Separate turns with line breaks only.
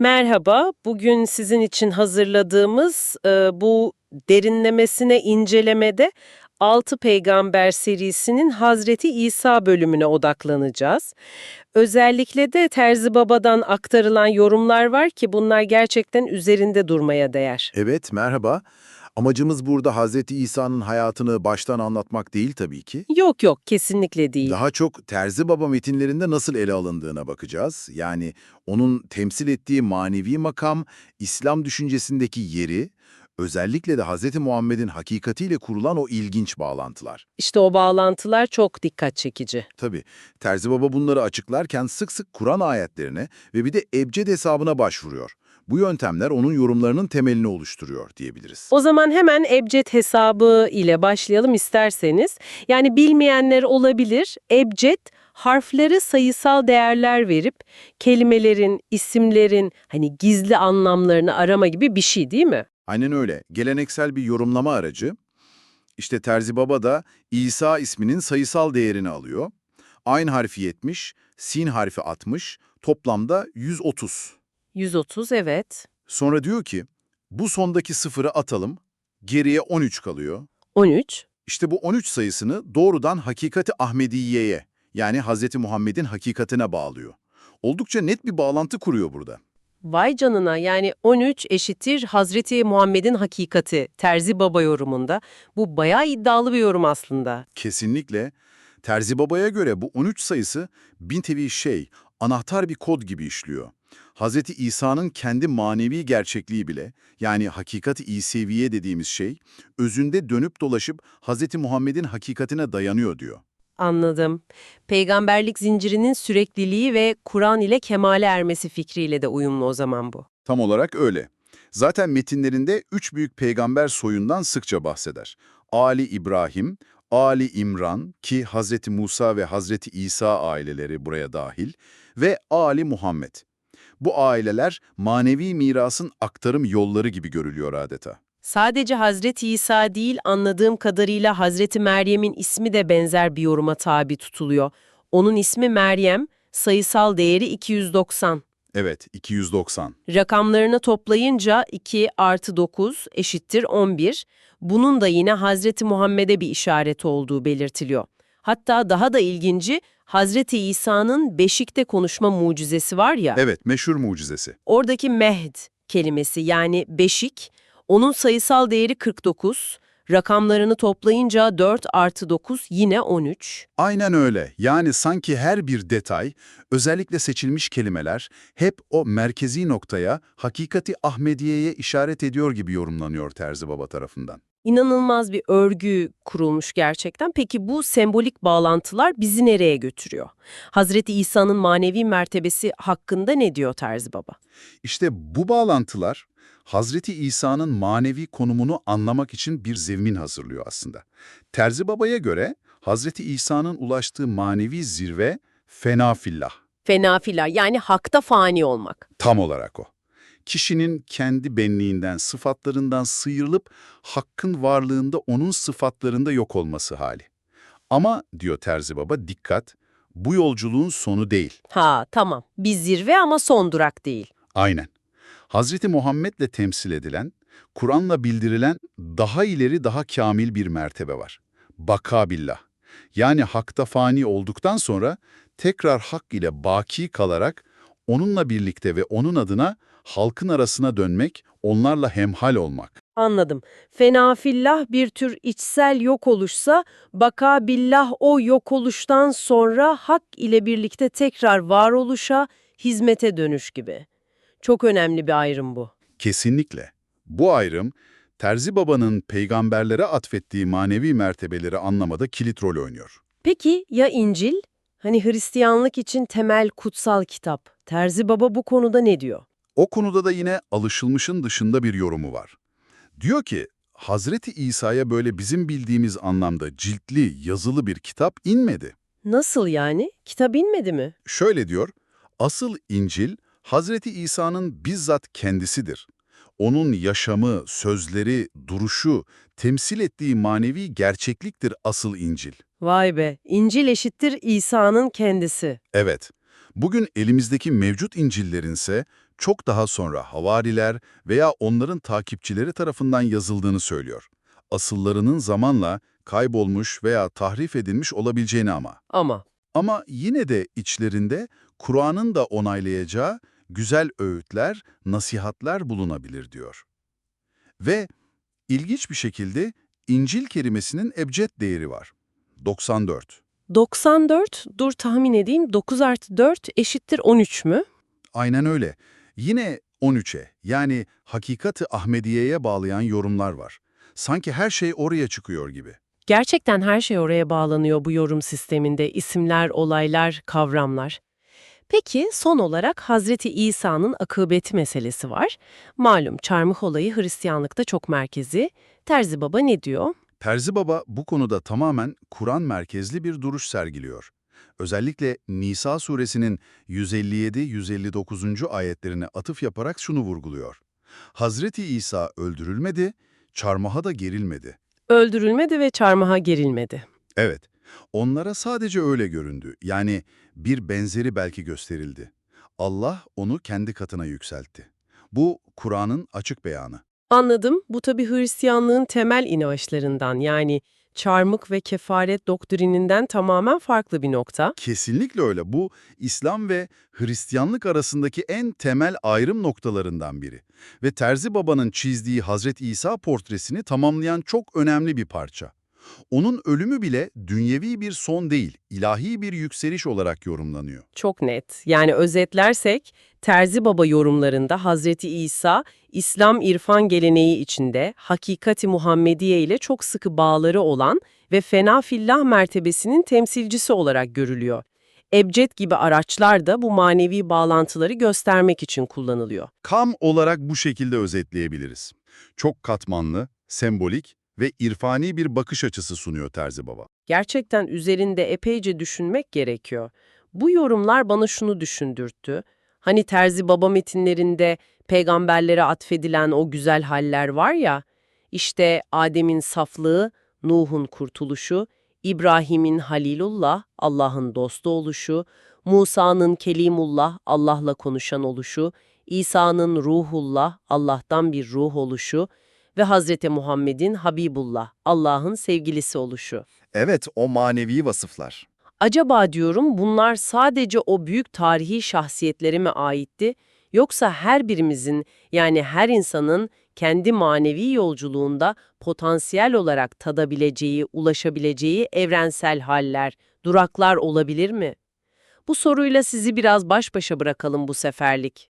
Merhaba, bugün sizin için hazırladığımız e, bu derinlemesine incelemede Altı Peygamber serisinin Hazreti İsa bölümüne odaklanacağız. Özellikle de Terzi Baba'dan aktarılan yorumlar var ki bunlar gerçekten üzerinde durmaya değer.
Evet, merhaba. Amacımız burada Hazreti İsa'nın hayatını baştan anlatmak değil tabii ki.
Yok yok, kesinlikle değil.
Daha çok Terzi Baba metinlerinde nasıl ele alındığına bakacağız. Yani onun temsil ettiği manevi makam, İslam düşüncesindeki yeri, özellikle de Hazreti Muhammed'in hakikatiyle kurulan o ilginç bağlantılar.
İşte o bağlantılar çok dikkat çekici.
Tabii, Terzi Baba bunları açıklarken sık sık Kur'an ayetlerine ve bir de ebced hesabına başvuruyor. Bu yöntemler onun yorumlarının temelini oluşturuyor diyebiliriz.
O zaman hemen ebced hesabı ile başlayalım isterseniz. Yani bilmeyenler olabilir. Ebced harfleri sayısal değerler verip kelimelerin, isimlerin hani gizli anlamlarını arama gibi bir şey değil mi?
Aynen öyle. Geleneksel bir yorumlama aracı. İşte Terzi Baba da İsa isminin sayısal değerini alıyor. Ayn harfi 70, sin harfi 60, toplamda 130.
130 evet.
Sonra diyor ki, bu sondaki sıfırı atalım, geriye 13 kalıyor.
13.
İşte bu 13 sayısını doğrudan hakikati Ahmediye'ye, yani Hz. Muhammed'in hakikatine bağlıyor. Oldukça net bir bağlantı kuruyor burada.
Vay canına yani 13 eşittir Hazreti Muhammed'in hakikati Terzi Baba yorumunda. Bu bayağı iddialı bir yorum aslında.
Kesinlikle. Terzi Baba'ya göre bu 13 sayısı bin tevi şey, anahtar bir kod gibi işliyor. Hz. İsa'nın kendi manevi gerçekliği bile, yani hakikati İseviye dediğimiz şey, özünde dönüp dolaşıp Hz. Muhammed'in hakikatine dayanıyor diyor.
Anladım. Peygamberlik zincirinin sürekliliği ve Kur'an ile kemale ermesi fikriyle de uyumlu o zaman bu.
Tam olarak öyle. Zaten metinlerinde üç büyük peygamber soyundan sıkça bahseder. Ali İbrahim, Ali İmran ki Hazreti Musa ve Hazreti İsa aileleri buraya dahil ve Ali Muhammed. Bu aileler manevi mirasın aktarım yolları gibi görülüyor adeta.
Sadece Hazreti İsa değil anladığım kadarıyla Hazreti Meryem'in ismi de benzer bir yoruma tabi tutuluyor. Onun ismi Meryem, sayısal değeri 290.
Evet, 290.
Rakamlarını toplayınca 2 artı 9 eşittir 11. Bunun da yine Hazreti Muhammed'e bir işaret olduğu belirtiliyor. Hatta daha da ilginci Hazreti İsa'nın beşikte konuşma mucizesi var ya.
Evet, meşhur mucizesi.
Oradaki mehd kelimesi yani beşik, onun sayısal değeri 49, rakamlarını toplayınca 4 artı 9 yine 13.
Aynen öyle. Yani sanki her bir detay, özellikle seçilmiş kelimeler hep o merkezi noktaya, hakikati Ahmediye'ye işaret ediyor gibi yorumlanıyor Terzi Baba tarafından.
İnanılmaz bir örgü kurulmuş gerçekten. Peki bu sembolik bağlantılar bizi nereye götürüyor? Hazreti İsa'nın manevi mertebesi hakkında ne diyor Terzi Baba?
İşte bu bağlantılar Hazreti İsa'nın manevi konumunu anlamak için bir zemin hazırlıyor aslında. Terzi Baba'ya göre Hazreti İsa'nın ulaştığı manevi zirve fena fillah.
Fenafila yani hakta fani olmak.
Tam olarak o. Kişinin kendi benliğinden, sıfatlarından sıyrılıp hakkın varlığında onun sıfatlarında yok olması hali. Ama diyor Terzi Baba dikkat, bu yolculuğun sonu değil.
Ha tamam bir zirve ama son durak değil.
Aynen. Hazreti Muhammed'le temsil edilen, Kur'an'la bildirilen daha ileri daha kamil bir mertebe var. Baka billah. Yani hakta fani olduktan sonra tekrar hak ile baki kalarak onunla birlikte ve onun adına halkın arasına dönmek, onlarla hemhal olmak.
Anladım. Fenafillah bir tür içsel yok oluşsa, baka billah o yok oluştan sonra hak ile birlikte tekrar varoluşa, hizmete dönüş gibi. Çok önemli bir ayrım bu.
Kesinlikle. Bu ayrım, Terzi Baba'nın peygamberlere atfettiği manevi mertebeleri anlamada kilit rol oynuyor.
Peki ya İncil? Hani Hristiyanlık için temel kutsal kitap. Terzi Baba bu konuda ne diyor?
O konuda da yine alışılmışın dışında bir yorumu var. Diyor ki, Hazreti İsa'ya böyle bizim bildiğimiz anlamda ciltli, yazılı bir kitap inmedi.
Nasıl yani? Kitap inmedi mi?
Şöyle diyor, asıl İncil, Hazreti İsa'nın bizzat kendisidir. Onun yaşamı, sözleri, duruşu, temsil ettiği manevi gerçekliktir asıl İncil.
Vay be, İncil eşittir İsa'nın kendisi.
Evet, bugün elimizdeki mevcut İncil'lerin ise çok daha sonra havariler veya onların takipçileri tarafından yazıldığını söylüyor. Asıllarının zamanla kaybolmuş veya tahrif edilmiş olabileceğini ama.
Ama
Ama yine de içlerinde Kur'an'ın da onaylayacağı güzel öğütler, nasihatler bulunabilir diyor. Ve ilginç bir şekilde İncil kelimesinin ebced değeri var. 94.
94, dur tahmin edeyim, 9 artı 4 eşittir 13 mü?
Aynen öyle. Yine 13'e yani hakikati Ahmediye'ye bağlayan yorumlar var. Sanki her şey oraya çıkıyor gibi.
Gerçekten her şey oraya bağlanıyor bu yorum sisteminde. isimler, olaylar, kavramlar. Peki son olarak Hazreti İsa'nın akıbeti meselesi var. Malum çarmıh olayı Hristiyanlıkta çok merkezi. Terzi Baba ne diyor?
Terzi Baba bu konuda tamamen Kur'an merkezli bir duruş sergiliyor. Özellikle Nisa suresinin 157-159. ayetlerine atıf yaparak şunu vurguluyor. Hazreti İsa öldürülmedi, çarmıha da gerilmedi.
Öldürülmedi ve çarmıha gerilmedi.
Evet, onlara sadece öyle göründü. Yani bir benzeri belki gösterildi. Allah onu kendi katına yükseltti. Bu Kur'an'ın açık beyanı.
Anladım. Bu tabi Hristiyanlığın temel inançlarından yani çarmık ve kefaret doktrininden tamamen farklı bir nokta.
Kesinlikle öyle. Bu İslam ve Hristiyanlık arasındaki en temel ayrım noktalarından biri. Ve Terzi Baba'nın çizdiği Hazreti İsa portresini tamamlayan çok önemli bir parça. Onun ölümü bile dünyevi bir son değil, ilahi bir yükseliş olarak yorumlanıyor.
Çok net. Yani özetlersek Terzi Baba yorumlarında Hazreti İsa, İslam irfan geleneği içinde hakikati Muhammediye ile çok sıkı bağları olan ve fena fillah mertebesinin temsilcisi olarak görülüyor. Ebced gibi araçlar da bu manevi bağlantıları göstermek için kullanılıyor.
Kam olarak bu şekilde özetleyebiliriz. Çok katmanlı, sembolik ve irfani bir bakış açısı sunuyor Terzi Baba.
Gerçekten üzerinde epeyce düşünmek gerekiyor. Bu yorumlar bana şunu düşündürttü. Hani Terzi Baba metinlerinde peygamberlere atfedilen o güzel haller var ya, işte Adem'in saflığı, Nuh'un kurtuluşu, İbrahim'in Halilullah, Allah'ın dostu oluşu, Musa'nın Kelimullah, Allah'la konuşan oluşu, İsa'nın Ruhullah, Allah'tan bir ruh oluşu ve Hazreti Muhammed'in Habibullah, Allah'ın sevgilisi oluşu.
Evet, o manevi vasıflar.
Acaba diyorum bunlar sadece o büyük tarihi şahsiyetlere mi aitti yoksa her birimizin yani her insanın kendi manevi yolculuğunda potansiyel olarak tadabileceği, ulaşabileceği evrensel haller, duraklar olabilir mi? Bu soruyla sizi biraz baş başa bırakalım bu seferlik.